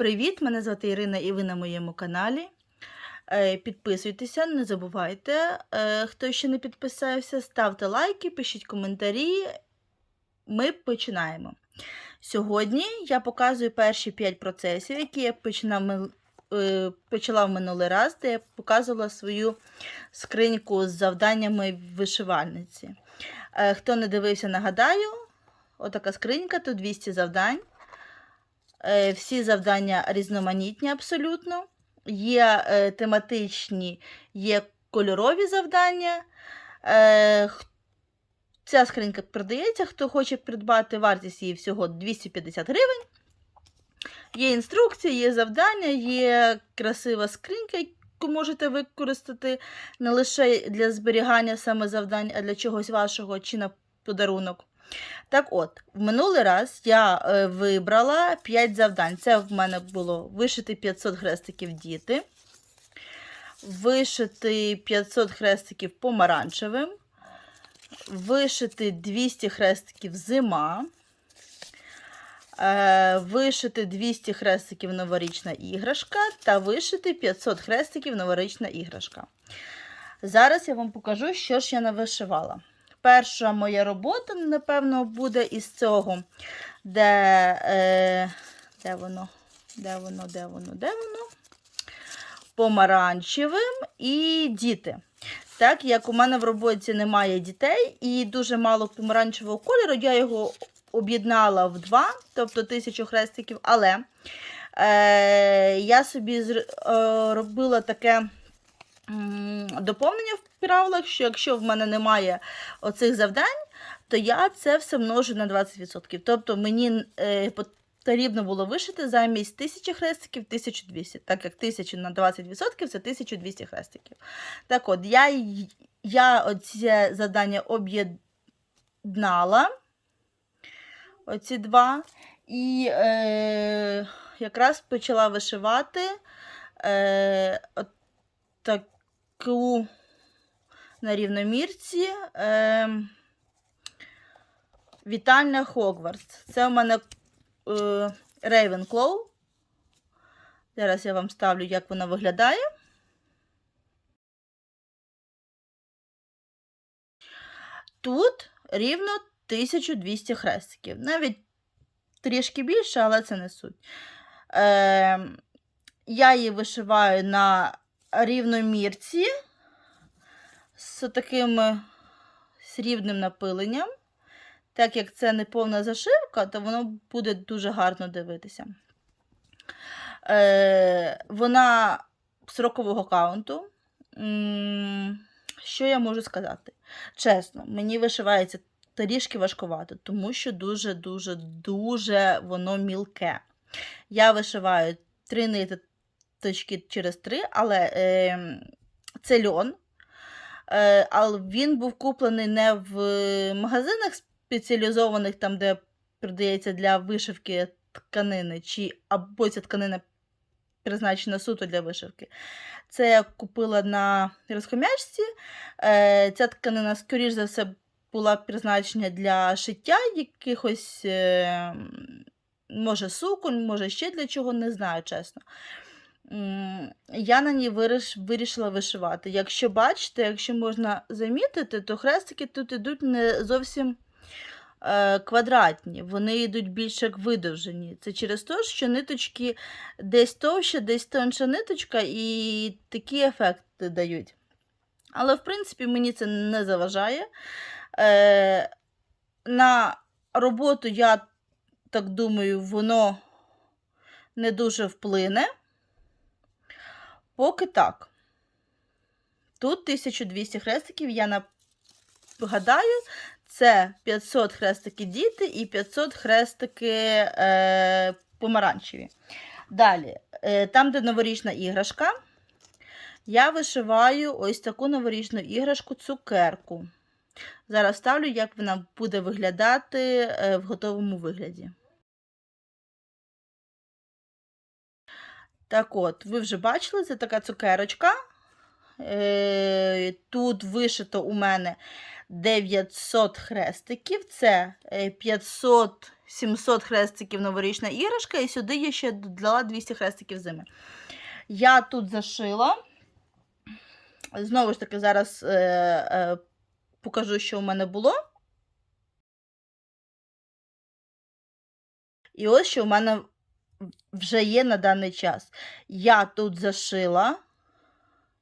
Привіт! Мене звати Ірина і ви на моєму каналі. Е, Підписуйтеся, не забувайте. Е, Хто ще не підписався, ставте лайки, пишіть коментарі. Ми починаємо. Сьогодні я показую перші 5 процесів, які я е, почала в минулий раз, де я показувала свою скриньку з завданнями вишивальниці. Е, Хто не дивився, нагадаю, отака скринька, тут 200 завдань. Е, Всі завдання різноманітні абсолютно. Є е, тематичні, є кольорові завдання. Е, Ця скринька продається. Хто хоче придбати, вартість її всього 250 гривень. Є інструкція, є завдання, є красива скринька, яку можете використати не лише для зберігання саме завдань, а для чогось вашого чи на подарунок. Так от, в минулий раз я е, вибрала 5 завдань. Це в мене було вишити 500 хрестиків діти, вишити 500 хрестиків помаранчевим, вишити 200 хрестиків зима, е, вишити 200 хрестиків новорічна іграшка та вишити 500 хрестиків новорічна іграшка. Зараз я вам покажу, що ж я навишивала. Перша моя робота, напевно, буде із цього, де, е, де воно, де воно, де воно, де воно? Помаранчевим і діти. Так як у мене в роботі немає дітей і дуже мало помаранчевого кольору, я його об'єднала в два, тобто тисячу хрестиків, але е, я собі зр, е, таке доповнення в правилах, що якщо в мене немає оцих завдань, то я це все множу на 20%. Тобто мені е, потрібно було вишити замість 1000 хрестиків 1200, так як 1000 на 20% це 1200 хрестиків. Так от, я, я оце завдання об'єднала, оці два, і е, якраз почала вишивати е, от таку на рівномірці. Е, Вітальня Хогвартс. Це у мене е, Ravenclaw. Зараз я вам ставлю, як вона виглядає. Тут рівно 1200 хрестиків. Навіть трішки більше, але це не суть. Е, я її вишиваю на рівномірці з таким е, срібним напиленням. Так як це не повна зашивка, то воно буде дуже гарно дивитися. Е, вона срокового каунту. Що я можу сказати? Чесно, мені вишивається трішки важкувато, тому що дуже-дуже дуже воно мілке. Я вишиваю три ниточки через три, але е, це льон. Е, але він був куплений не в магазинах спеціалізованих, там, де продається для вишивки тканини, чи або ця тканина призначена суто для вишивки. Це я купила на розхомячці. Е, ця тканина, скоріш за все, була призначена для шиття якихось, е, може, суконь, може, ще для чого, не знаю, чесно. Я на ній виріш, вирішила вишивати. Якщо бачите, якщо можна замітити, то хрестики тут йдуть не зовсім е, квадратні, вони йдуть більш як видовжені. Це через те, що ниточки десь товща, десь тонша ниточка, і такі ефекти дають. Але, в принципі, мені це не заважає. Е, на роботу, я так думаю, воно не дуже вплине. Поки так. Тут 1200 хрестиків, я нагадаю, це 500 хрестики діти і 500 хрестики е, помаранчеві. Далі, е, там, де новорічна іграшка, я вишиваю ось таку новорічну іграшку цукерку. Зараз ставлю, як вона буде виглядати е, в готовому вигляді. Так от, ви вже бачили, це така цукерочка. Е, Тут вишито у мене 900 хрестиків. Це е, 500-700 хрестиків новорічна іграшка, і сюди я ще додала 200 хрестиків зими. Я тут зашила. Знову ж таки, зараз е, е, покажу, що у мене було. І ось що у мене вже є на даний час. Я тут зашила,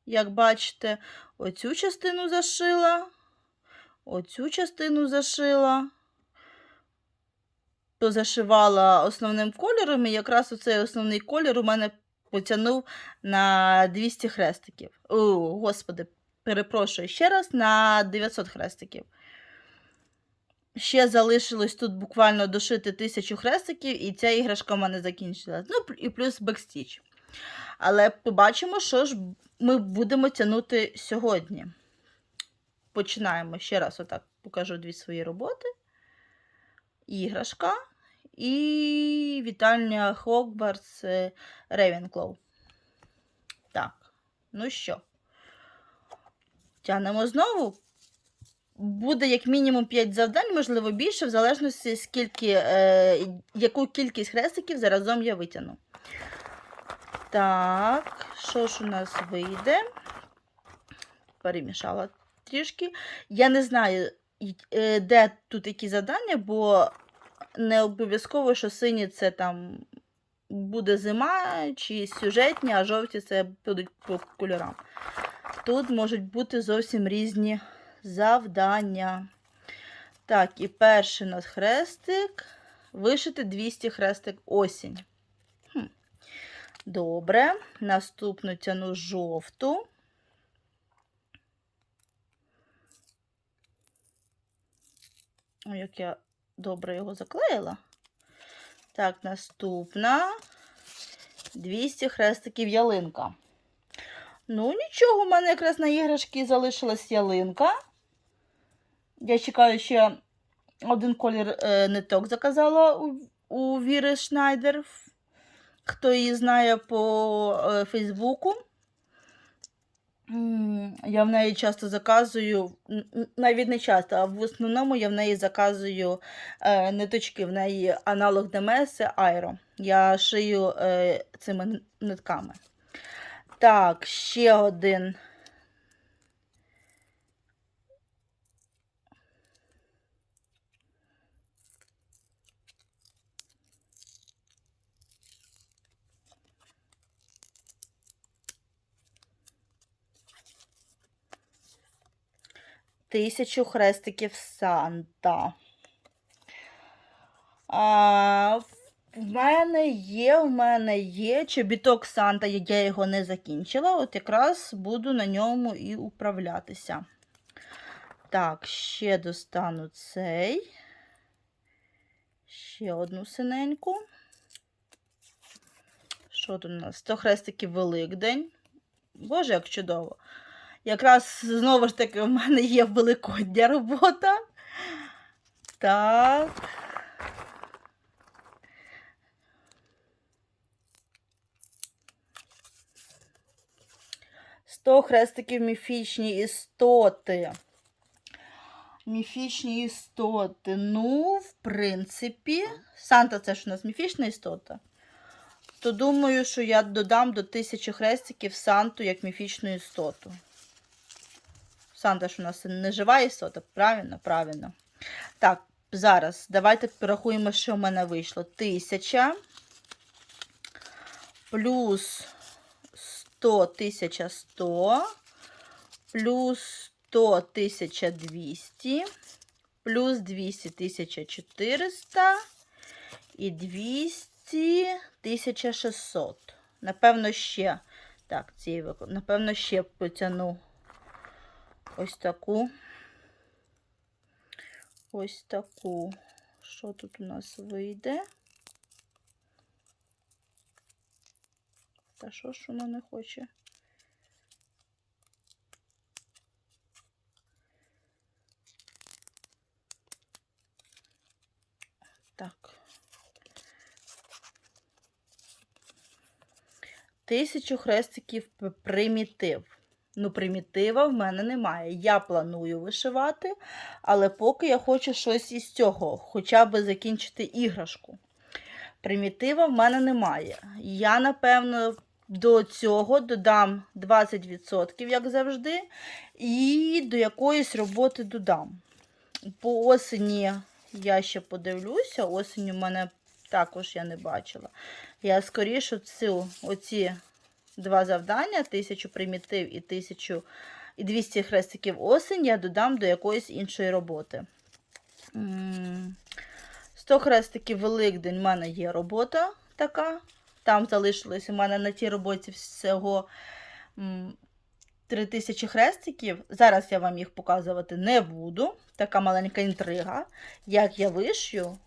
як бачите, оцю частину зашила, оцю частину зашила, позашивала основним кольором, і якраз оцей основний колір у мене потягнув на 200 хрестиків. О, господи, перепрошую ще раз на 900 хрестиків. Ще залишилось тут буквально дошити тисячу хрестиків, і ця іграшка в мене закінчилась. Ну, і плюс бекстіч. Але побачимо, що ж ми будемо тягнути сьогодні. Починаємо ще раз, отак покажу дві свої роботи. Іграшка і вітальня Хогвартс Рейвенклоу. Так, ну що, тягнемо знову буде як мінімум 5 завдань, можливо, більше, в залежності, скільки, е, яку кількість хрестиків заразом я витягну. Так, що ж у нас вийде? Перемішала трішки. Я не знаю, е, де тут які завдання, бо не обов'язково, що сині це там буде зима чи сюжетні, а жовті це будуть по кольорам. Тут можуть бути зовсім різні завдання. Так, і перший у нас хрестик. Вишити 200 хрестик осінь. Хм. Добре. Наступну тяну жовту. Ой, як я добре його заклеїла. Так, наступна. 200 хрестиків ялинка. Ну, нічого, у мене якраз на іграшки залишилась ялинка. Я чекаю ще один колір е, ниток заказала у, у Віри Шнайдер. Хто її знає по е, Фейсбуку. Я в неї часто заказую, навіть не часто, а в основному я в неї заказую е, ниточки. В неї аналог ДМС Аеро. Я шию е, цими нитками. Так, ще один. Тисячу хрестиків Санта. А, в мене є, в мене є чобіток Санта, я його не закінчила. От якраз буду на ньому і управлятися. Так, ще достану цей. Ще одну синеньку. Що тут у нас? 100 хрестиків Великдень. Боже, як чудово. Якраз знову ж таки, у мене є великодня робота. Так. Сто хрестиків міфічні істоти. Міфічні істоти. Ну, в принципі, Санта це ж у нас міфічна істота. То думаю, що я додам до тисячі хрестиків Санту як міфічну істоту. Санта ж у нас не жива істота, правильно? Правильно. Так, зараз давайте порахуємо, що в мене вийшло. Тисяча плюс 100 тисяча 100, плюс 100 тисяча 200, плюс 200 тисяча 400 і 200 тисяча 600. Напевно, ще. Так, цієї напевно, ще потягну ось таку. Ось таку. Що тут у нас вийде? Та що ж воно не хоче? Так. Тисячу хрестиків примітив. Ну, примітива в мене немає. Я планую вишивати, але поки я хочу щось із цього, хоча б закінчити іграшку. Примітива в мене немає. Я, напевно, до цього додам 20%, як завжди, і до якоїсь роботи додам. По осені я ще подивлюся, осінь у мене також я не бачила. Я скоріше цю, оці два завдання: 1000 примітив і 1000 і 200 хрестиків осінь, я додам до якоїсь іншої роботи. 100 хрестиків Великдень в мене є робота така. Там залишилось у мене на тій роботі всього 3000 хрестиків. Зараз я вам їх показувати не буду. Така маленька інтрига. Як я вишью,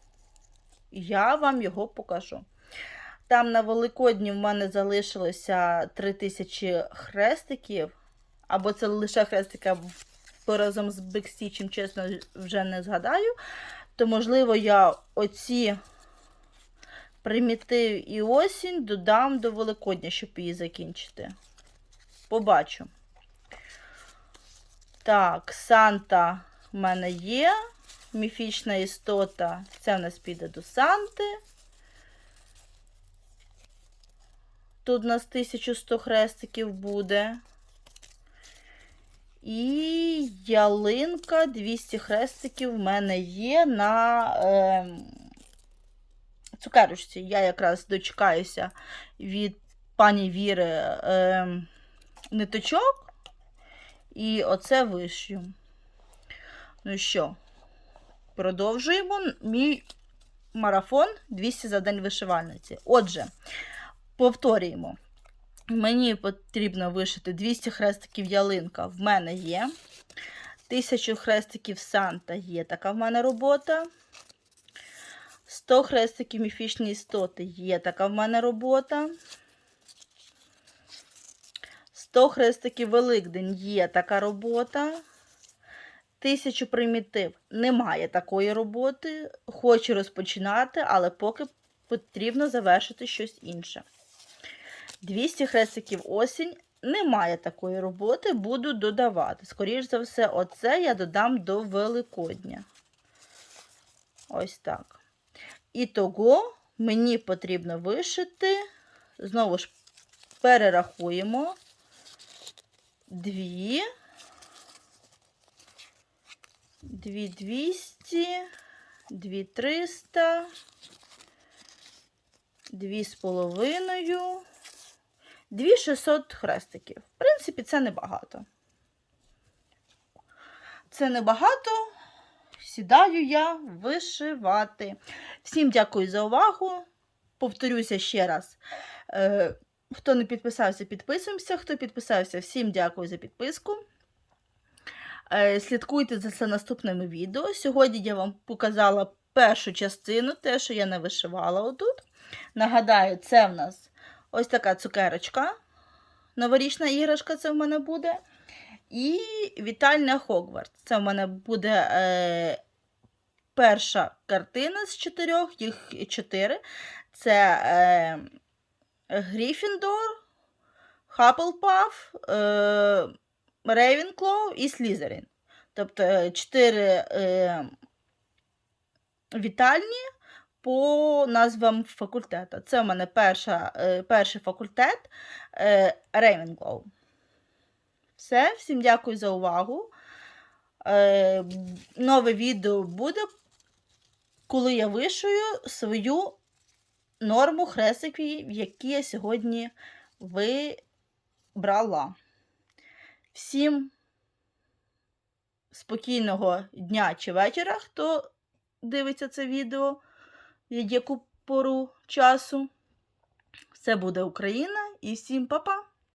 я вам його покажу. Там на Великодні в мене залишилося 3000 хрестиків. Або це лише хрестики, або разом з бекстічем, чесно, вже не згадаю. То, можливо, я оці примітив і осінь додам до Великодня, щоб її закінчити. Побачу. Так, Санта в мене є. Міфічна істота. Це в нас піде до Санти. Тут у нас 1100 хрестиків буде. І ялинка 200 хрестиків в мене є на е, цукерочці. Я якраз дочекаюся від пані Віри е, ниточок. І оце вишью. Ну що, продовжуємо мій марафон 200 завдань вишивальниці. Отже, повторюємо. Мені потрібно вишити 200 хрестиків ялинка в мене є. 1000 хрестиків Санта є така в мене робота. 100 хрестиків міфічні істоти є така в мене робота. 100 хрестиків Великдень є така робота. 1000 примітив немає такої роботи. Хочу розпочинати, але поки потрібно завершити щось інше. 200 хрестиків осінь. Немає такої роботи, буду додавати. Скоріше за все, оце я додам до Великодня. Ось так. І того мені потрібно вишити. Знову ж перерахуємо. Дві. Дві 200, дві 300, дві з половиною. 2600 хрестиків. В принципі, це небагато. Це небагато. Сідаю я вишивати. Всім дякую за увагу. Повторюся ще раз. Е, хто не підписався, підписуємося. Хто підписався, всім дякую за підписку. Е, слідкуйте за це наступними відео. Сьогодні я вам показала першу частину, те, що я не вишивала отут. Нагадаю, це в нас ось така цукерочка. Новорічна іграшка це в мене буде. І вітальня Хогвартс. Це в мене буде е, перша картина з чотирьох, їх чотири. Це е, Гріфіндор, Хаплпаф, е, Рейвенклоу і Слізерін. Тобто е, чотири е, вітальні по назвам факультету. Це в мене перша, е, перший факультет е, Рейвенклоу. Все, всім дякую за увагу. Е, нове відео буде, коли я вишую свою норму хрестиків, які я сьогодні вибрала. Всім спокійного дня чи вечора, хто дивиться це відео яку пору часу. Все буде Україна і всім па-па!